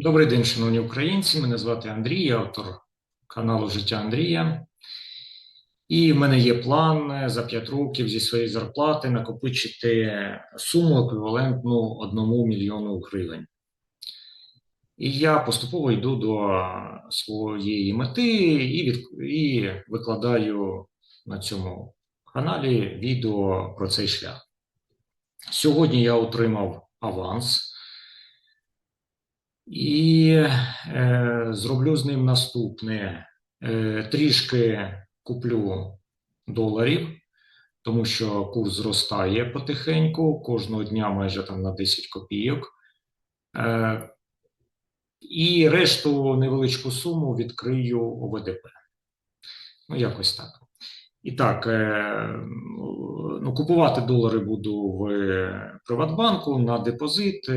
Добрий день, шановні українці. Мене звати Андрій, я автор каналу Життя Андрія. І в мене є план за 5 років зі своєї зарплати накопичити суму еквівалентну 1 мільйону гривень. І я поступово йду до своєї мети і, від, і викладаю на цьому каналі відео про цей шлях. Сьогодні я отримав аванс. І е, зроблю з ним наступне: е, трішки куплю доларів, тому що курс зростає потихеньку, кожного дня майже там на 10 копійок. Е, і решту невеличку суму відкрию ОВДП. Ну, якось так. І так, е, ну, купувати долари буду в Приватбанку на депозит.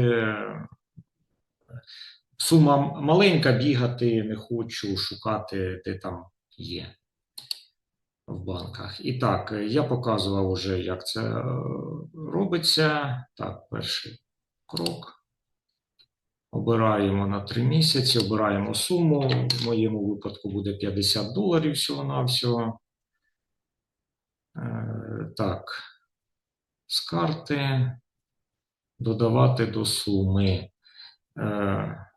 Сума маленька, бігати не хочу, шукати, де там є в банках. І так, я показував уже, як це е, робиться. Так, перший крок. Обираємо на 3 місяці, обираємо суму. В моєму випадку буде 50 доларів всього-навсього. Е, Так, з карти додавати до суми. Е,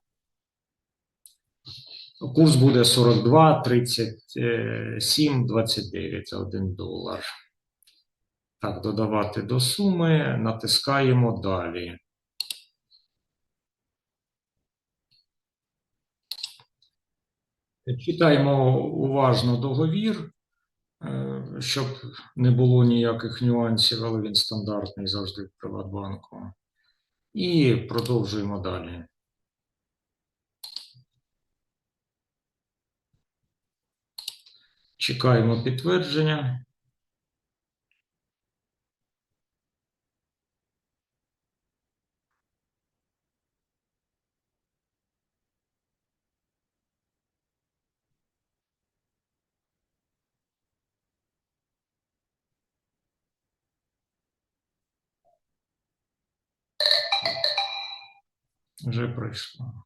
Курс буде 42, 37, 29 за 1 долар. Так, додавати до суми, натискаємо далі. Читаємо уважно договір, е, щоб не було ніяких нюансів, але він стандартний завжди в Приватбанку. І продовжуємо далі. Чекаємо підтвердження. Вже пройшло.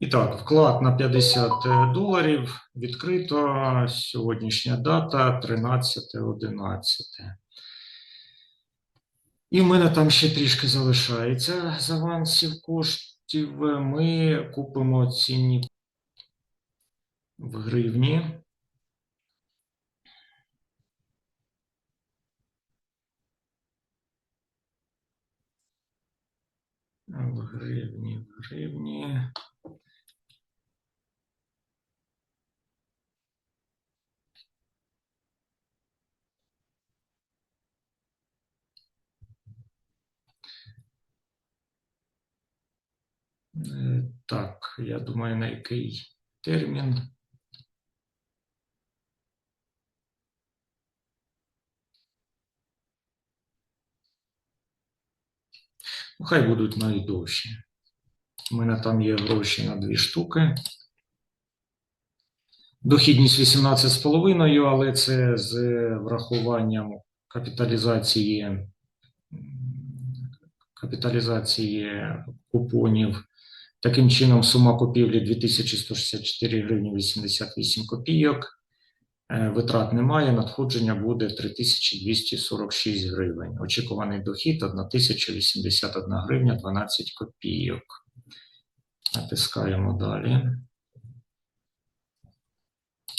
І так, вклад на 50 доларів відкрито. Сьогоднішня дата 13.11. І в мене там ще трішки залишається з авансів коштів. Ми купимо цінні в гривні. В гривні, в гривні. Так, я думаю, на який термін. Ну, хай будуть навіть довші. У мене там є гроші на дві штуки. Дохідність 18,5, але це з врахуванням капіталізації, капіталізації купонів. Таким чином, сума купівлі 2164 гривні 88 копійок. Е, Витрат немає, надходження буде 3246 гривень. Очікуваний дохід 1081 гривня 12 копійок. Натискаємо далі.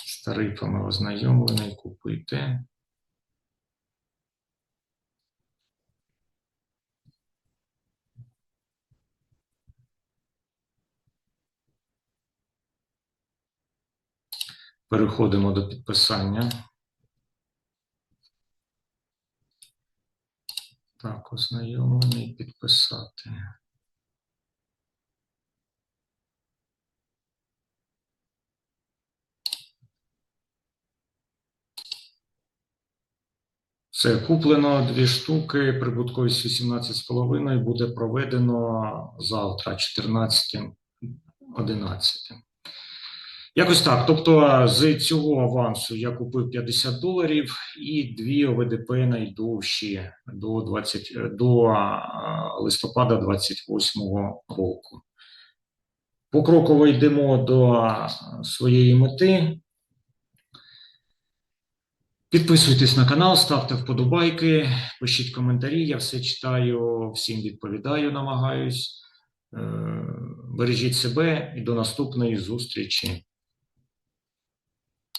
З тарифами ознайомлений, купити. Переходимо до підписання. Так, ознайомлений підписати. Все, куплено дві штуки, прибутковість 18,5 буде проведено завтра, 14.11. Якось так. Тобто з цього авансу я купив 50 доларів і дві ОВДП найду ще до 20, до листопада 28 року. Покроково йдемо до своєї мети. Підписуйтесь на канал, ставте вподобайки, пишіть коментарі. Я все читаю, всім відповідаю, намагаюсь. Е, Бережіть себе і до наступної зустрічі.